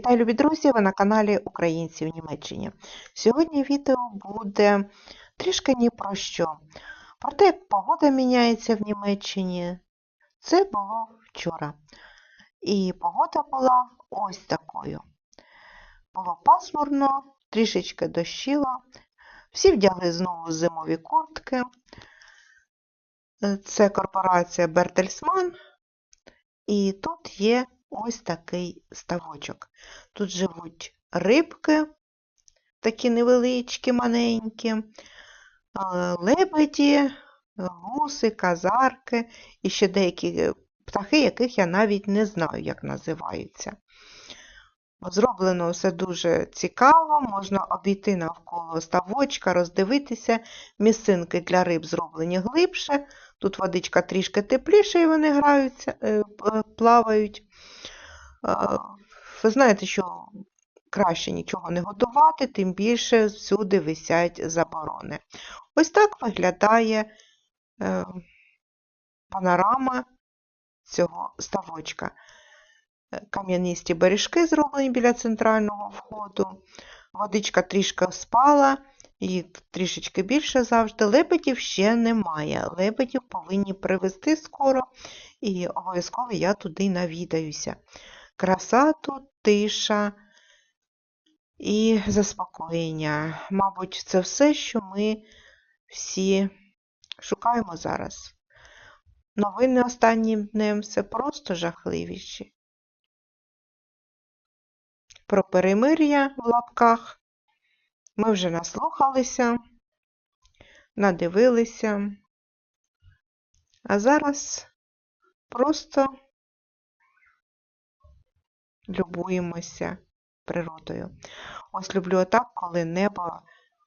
Вітаю, любі друзі! Ви на каналі Українці в Німеччині. Сьогодні відео буде трішки ні про що. Про те, як погода міняється в Німеччині. Це було вчора. І погода була ось такою. Було пасмурно, трішечки дощило. Всі вдягли знову зимові куртки. Це корпорація Бертельсман. І тут є ось такий ставочок. Тут живуть рибки, такі невеличкі, маленькі, лебеді, гуси, казарки і ще деякі птахи, яких я навіть не знаю, як називаються. Зроблено все дуже цікаво, можна обійти навколо ставочка, роздивитися. Місцинки для риб зроблені глибше. Тут водичка трішки тепліша і вони граються, е, плавають. Ви знаєте, що краще нічого не готувати, тим більше всюди висять заборони. Ось так виглядає е, панорама цього ставочка. Е, кам'янисті бережки зроблені біля центрального входу. Водичка трішки спала, і трішечки більше завжди. Лебедів ще немає. Лебедів повинні привезти скоро, і обов'язково я туди навідаюся. Краса тут, тиша і заспокоєння. Мабуть, це все, що ми всі шукаємо зараз. Новини останнім днем все просто жахливіші. Про перемир'я в лапках ми вже наслухалися, надивилися, а зараз просто любуємося природою. Ось люблю отак, коли небо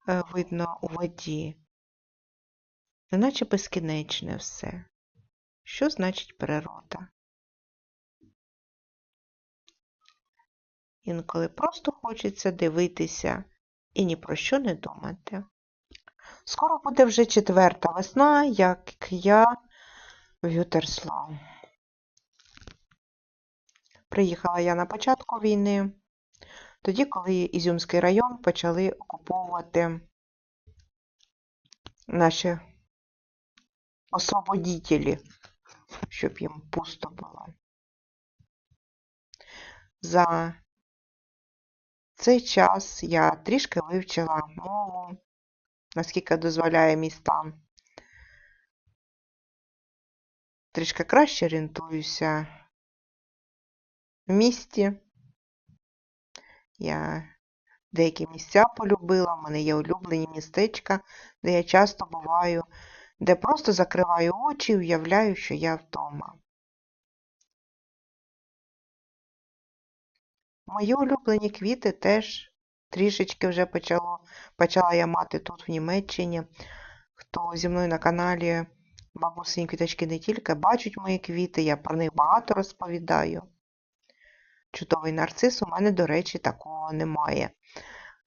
е, видно у воді. Неначе безкінечне все. Що значить природа? Інколи просто хочеться дивитися і ні про що не думати. Скоро буде вже четверта весна, як я в Ютерслав. Приїхала я на початку війни, тоді, коли Ізюмський район почали окуповувати наші освободітелі, щоб їм пусто було. За цей час я трішки вивчила мову, наскільки дозволяє мій стан. Трішки краще орієнтуюся в місті. Я деякі місця полюбила, в мене є улюблені містечка, де я часто буваю, де просто закриваю очі і уявляю, що я вдома. Мої улюблені квіти теж трішечки вже почало, почала я мати тут в Німеччині. Хто зі мною на каналі бабусині квіточки не тільки бачать мої квіти, я про них багато розповідаю. Чудовий нарцис у мене, до речі, такого немає.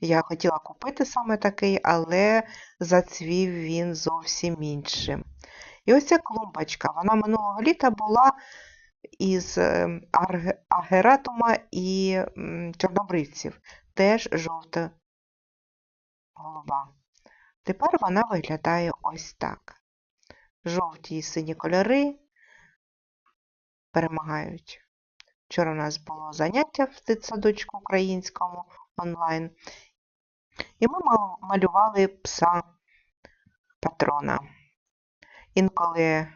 Я хотіла купити саме такий, але зацвів він зовсім іншим. І ось ця клумбочка, вона минулого літа була із ем, агератума і чорнобривців, теж жовта голова. Тепер вона виглядає ось так. Жовті і сині кольори перемагають. Вчора у нас було заняття в дитсадочку українському онлайн. І ми малювали пса патрона. Інколи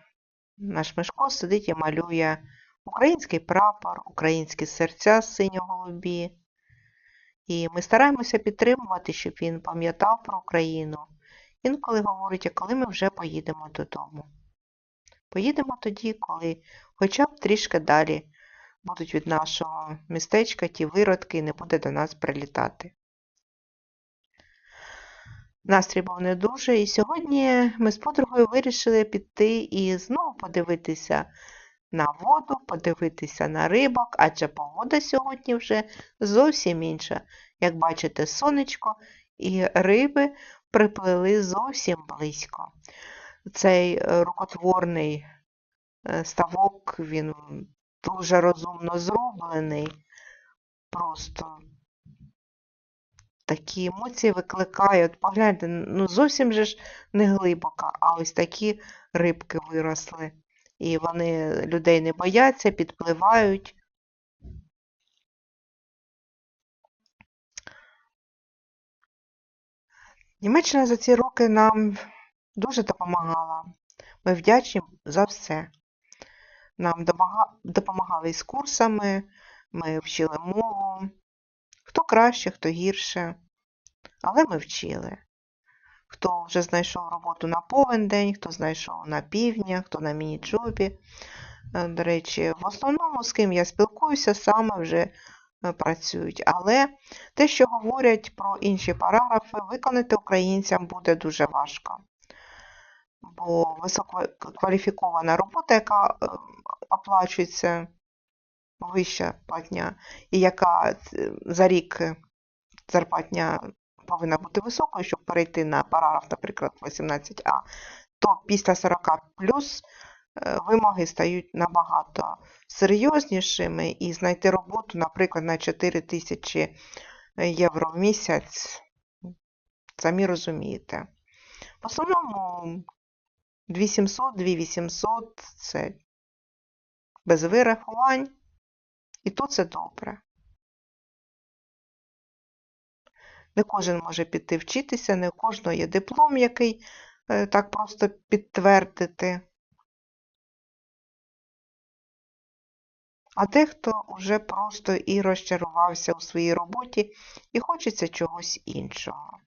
наш Мишко сидить і малює український прапор, українські серця синьо-голубі. І ми стараємося підтримувати, щоб він пам'ятав про Україну. Інколи говорить, а коли ми вже поїдемо додому. Поїдемо тоді, коли хоча б трішки далі будуть від нашого містечка ті виродки і не буде до нас прилітати. Настрій був не дуже, і сьогодні ми з подругою вирішили піти і знову подивитися на воду, подивитися на рибок, адже погода сьогодні вже зовсім інша. Як бачите, сонечко і риби приплили зовсім близько. Цей е, рукотворний е, ставок, він дуже розумно зроблений. просто такі емоції викликає. От погляньте, ну зовсім же ж не глибоко, а ось такі рибки виросли. І вони людей не бояться, підпливають. Німеччина за ці роки нам дуже допомагала. Ми вдячні за все. Нам допомагали із курсами, ми вчили мову. Хто краще, хто гірше. Але ми вчили. Хто вже знайшов роботу на повен день, хто знайшов на півдня, хто на міні-джобі. Е, До речі, в основному, з ким я спілкуюся, саме вже е, працюють. Але те, що говорять про інші параграфи, виконати українцям буде дуже важко. Бо висококваліфікована робота, яка е, оплачується вища платня, і яка за рік зарплатня повинна бути високою, щоб перейти на параграф, наприклад, 18А, то після 40 плюс е, вимоги стають набагато серйознішими, і знайти роботу, наприклад, на 4 тисячі євро в місяць, самі розумієте. В основному 2700, 2800 це без вирахувань, і то це добре. Не кожен може піти вчитися, не у кожного є диплом, який е, так просто підтвердити. А дехто вже просто і розчарувався у своїй роботі і хочеться чогось іншого.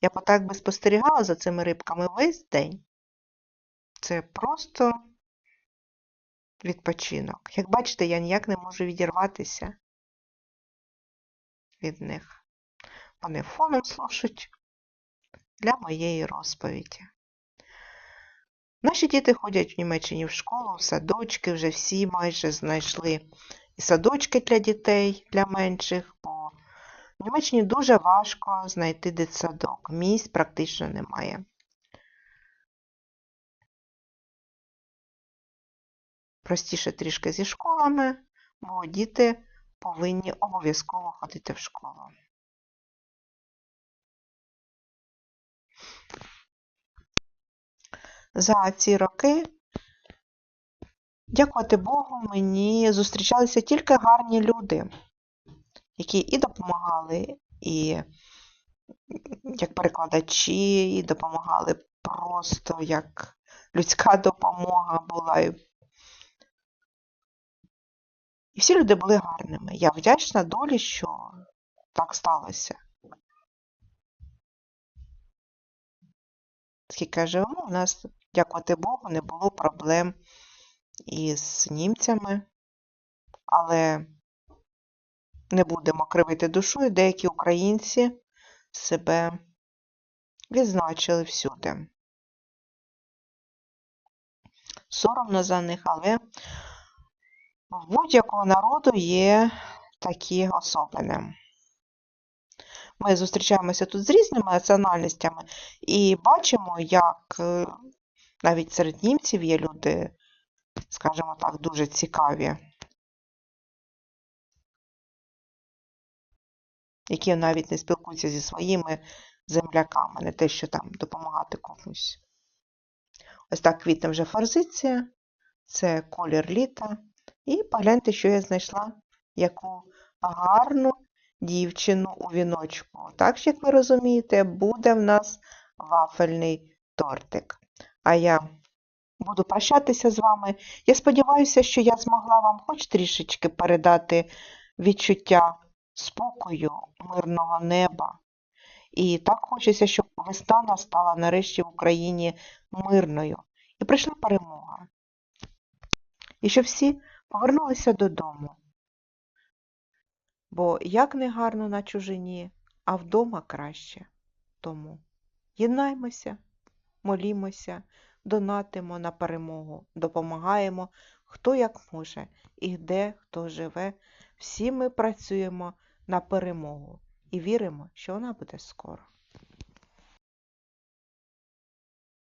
Я так би спостерігала за цими рибками весь день. Це просто відпочинок. Як бачите, я ніяк не можу відірватися від них. Вони фоном слушать для моєї розповіді. Наші діти ходять в Німеччині в школу, в садочки, вже всі майже знайшли і садочки для дітей, для менших, бо в Німеччині дуже важко знайти дитсадок. Місць практично немає. Простіше трішки зі школами, бо діти повинні обов'язково ходити в школу. За ці роки, дякувати Богу, мені зустрічалися тільки гарні люди, які і допомагали, і як перекладачі, і допомагали просто як людська допомога була. І і всі люди були гарними. Я вдячна долі, що так сталося. Скільки живу, у нас, дякувати Богу, не було проблем із німцями, але не будемо кривити душою, деякі українці себе відзначили всюди. Соромно за них, але в будь-якого народу є такі особини. Ми зустрічаємося тут з різними національностями і бачимо, як е, навіть серед німців є люди, скажімо так, дуже цікаві, які навіть не спілкуються зі своїми земляками, не те, що там допомагати комусь. Ось так квітне вже форзиція, це колір літа. І погляньте, що я знайшла, яку гарну дівчину у віночку. Так, що, як ви розумієте, буде в нас вафельний тортик. А я буду прощатися з вами. Я сподіваюся, що я змогла вам хоч трішечки передати відчуття спокою, мирного неба. І так хочеться, щоб весна настала нарешті в Україні мирною. І прийшла перемога. І щоб всі повернулися додому. Бо як не гарно на чужині, а вдома краще. Тому єднаймося, молімося, донатимо на перемогу, допомагаємо, хто як може і де хто живе. Всі ми працюємо на перемогу і віримо, що вона буде скоро.